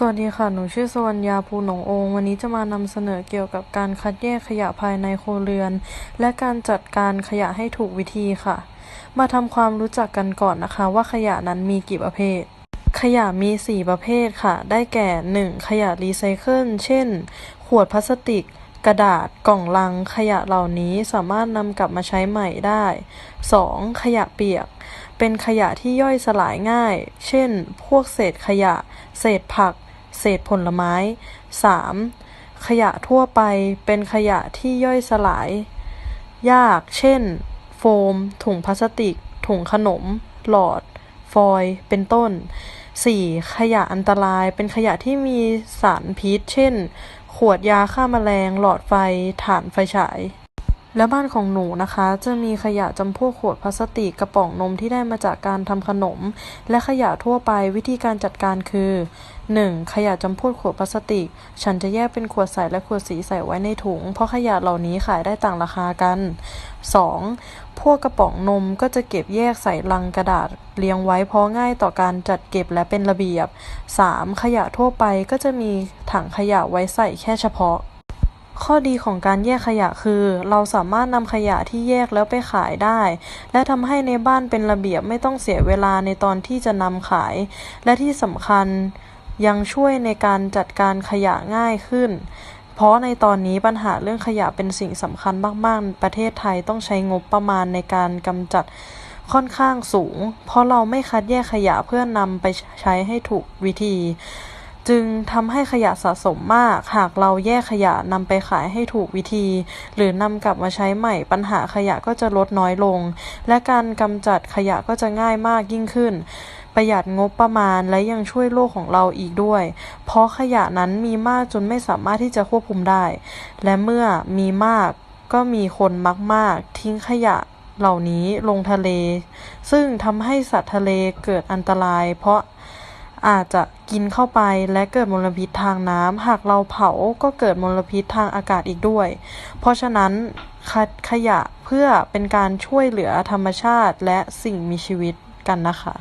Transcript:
สวัสดีค่ะ หนูชื่อสวรรยาภูหนององวันนี้จะมานำเสนอเกี่ยวกับการคัดแยกขยะภายในครเรือน และการจัดการขยะให้ถูกวิธีค่ะ มาทำความรู้จักกันก่อนนะคะ ว่าขยะนั้นมีกี่ประเภท ขยะมี 4 ประเภทค่ะ ได้แก่ 1. ขยะรีไซเคิล เช่น ขวดพลาสติก กระดาษ กล่องลัง ขยะเหล่านี้สามารถนำกลับมาใช้ใหม่ได้ 2. ขยะเปียกเป็นขยะที่ย่อยสลายง่าย เช่น พวกเศษขยะ เศษผัก เศษผลไม้ 3. ขยะทั่วไปเป็นขยะที่ย่อยสลาย ยาก เช่น โฟม ถุงพลาสติก ถุงขนม หลอด ฟอยล์เป็นต้น 4. ขยะอันตรายเป็นขยะที่มีสารพิษ เช่น ขวดยาฆ่าแมลง หลอดไฟ ถ่านไฟฉาย และบ้านของหนูนะคะ จะมีขยะจำพวกขวดพลาสติกกระป๋องนมที่ได้มาจากการทำขนม และขยะทั่วไปวิธีการจัดการคือ 1. ขยะจำพวกขวดพลาสติก ฉันจะแยกเป็นขวดใสและขวดสีใส่ไว้ในถุง เพราะขยะเหล่านี้ขายได้ต่างราคากัน 2. พวกกระป๋องนมก็จะเก็บแยกใส่ลังกระดาษเรียงไว้เพราะง่ายต่อการจัดเก็บและเป็นระเบียบ 3. ขยะทั่วไปก็จะมีถังขยะไว้ใส่แค่เฉพาะ ข้อดีของการแยกขยะคือ เราสามารถนำขยะที่แยกแล้วไปขายได้ และทำให้ในบ้านเป็นระเบียบไม่ต้องเสียเวลาในตอนที่จะนำขาย และที่สำคัญยังช่วยในการจัดการขยะง่ายขึ้น เพราะในตอนนี้ปัญหาเรื่องขยะเป็นสิ่งสำคัญมากๆ ประเทศไทยต้องใช้งบประมาณในการกำจัดค่อนข้างสูง เพราะเราไม่คัดแยกขยะเพื่อนำไปใช้ให้ถูกวิธี จึงทำให้ขยะสะสมมาก หากเราแยกขยะนำไปขายให้ถูกวิธี หรือนำกลับมาใช้ใหม่ปัญหาขยะก็จะลดน้อยลง และการกำจัดขยะก็จะง่ายมากยิ่งขึ้น ประหยัดงบประมาณและยังช่วยโลกของเราอีกด้วย เพราะขยะนั้นมีมากจนไม่สามารถที่จะควบคุมได้ และเมื่อมีมากก็มีคนมักมากทิ้งขยะเหล่านี้ลงทะเล ซึ่งทำให้สัตว์ทะเลเกิดอันตราย เพราะอาจจะ กินเข้าไปและเกิดมลพิษทางน้ำ หากเราเผาก็เกิดมลพิษทางอากาศอีกด้วย เพราะฉะนั้นคัดขยะเพื่อเป็นการช่วยเหลือธรรมชาติและสิ่งมีชีวิตกันนะคะ